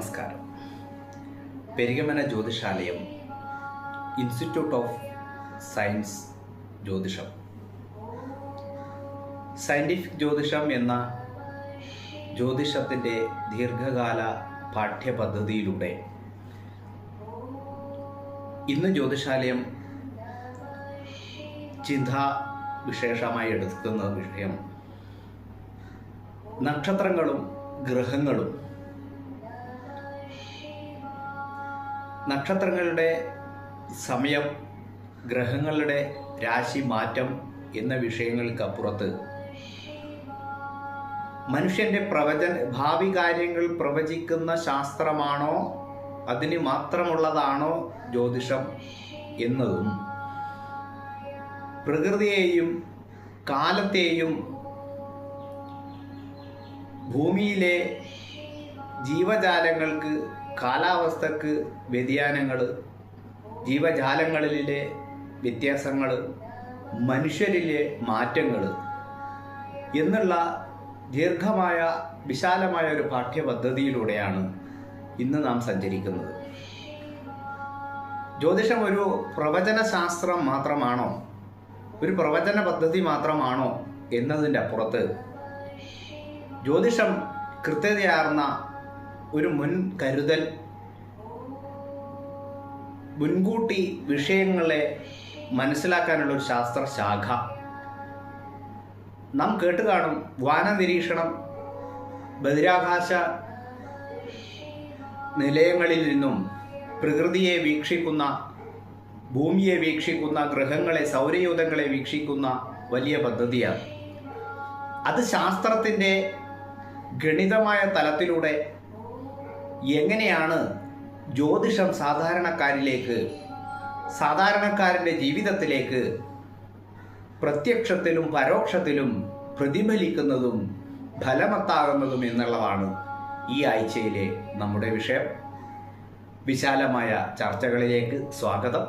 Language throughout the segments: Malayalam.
നമസ്കാരം. പെരിഗമന ജ്യോതിഷാലയം ഇൻസ്റ്റിറ്റ്യൂട്ട് ഓഫ് സയൻസ് ജ്യോതിഷം. സയന്റിഫിക് ജ്യോതിഷം എന്ന ജ്യോതിഷത്തിന്റെ ദീർഘകാല പാഠ്യപദ്ധതിയിലൂടെ ഇന്ന് ജ്യോതിഷാലയം ചിന്താ വിശേഷമായി എടുക്കുന്ന വിഷയം നക്ഷത്രങ്ങളും ഗ്രഹങ്ങളും നക്ഷത്രങ്ങളുടെ സമയം ഗ്രഹങ്ങളുടെ രാശി മാറ്റം എന്ന വിഷയങ്ങൾക്കപ്പുറത്ത് മനുഷ്യന്റെ പ്രവചന ഭാവി കാര്യങ്ങൾ പ്രവചിക്കുന്ന ശാസ്ത്രമാണോ അതിന് മാത്രമുള്ളതാണോ ജ്യോതിഷം എന്നതും പ്രകൃതിയെയും കാലത്തെയും ഭൂമിയിലെ ജീവജാലങ്ങൾക്ക് കാലാവസ്ഥക്ക് വ്യതിയാനങ്ങൾ ജീവജാലങ്ങളിലെ വ്യത്യാസങ്ങൾ മനുഷ്യരിലെ മാറ്റങ്ങൾ എന്നുള്ള ദീർഘമായ വിശാലമായ ഒരു പാഠ്യപദ്ധതിയിലൂടെയാണ് ഇന്ന് നാം സഞ്ചരിക്കുന്നത്. ജ്യോതിഷം ഒരു പ്രവചന ശാസ്ത്രം മാത്രമാണോ? ഒരു പ്രവചന പദ്ധതി മാത്രമാണോ എന്നതിന്റെ അപ്പുറത്ത് ജ്യോതിഷം കൃത്യതയാർന്ന ഒരു മുൻ കരുതൽ. മുൻകൂട്ടി വിഷയങ്ങളെ മനസ്സിലാക്കാനുള്ള ഒരു ശാസ്ത്രശാഖ. നാം കേട്ട് കാണും വാന നിരീക്ഷണം ബഹിരാകാശ നിലയങ്ങളിൽ നിന്നും പ്രകൃതിയെ വീക്ഷിക്കുന്ന ഭൂമിയെ വീക്ഷിക്കുന്ന ഗ്രഹങ്ങളെ സൗരയൂഥങ്ങളെ വീക്ഷിക്കുന്ന വലിയ പദ്ധതിയാണ്. അത് ശാസ്ത്രത്തിന്റെ ഗണിതമായ തലത്തിലൂടെ എങ്ങനെയാണ് ജ്യോതിഷം സാധാരണക്കാരിലേക്ക് സാധാരണക്കാരന്റെ ജീവിതത്തിലേക്ക് പ്രത്യക്ഷത്തിലും പരോക്ഷത്തിലും പ്രതിഫലിക്കുന്നതും ഫലമത്താകുന്നതും എന്നുള്ളതാണ് ഈ ആഴ്ചയിലെ നമ്മുടെ വിഷയം. വിശാലമായ ചർച്ചകളിലേക്ക് സ്വാഗതം.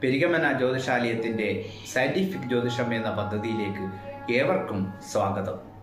പെരിഗമന ജ്യോതിഷാലയത്തിന്റെ സയന്റിഫിക് ജ്യോതിഷം എന്ന പദ്ധതിയിലേക്ക് ഏവർക്കും സ്വാഗതം.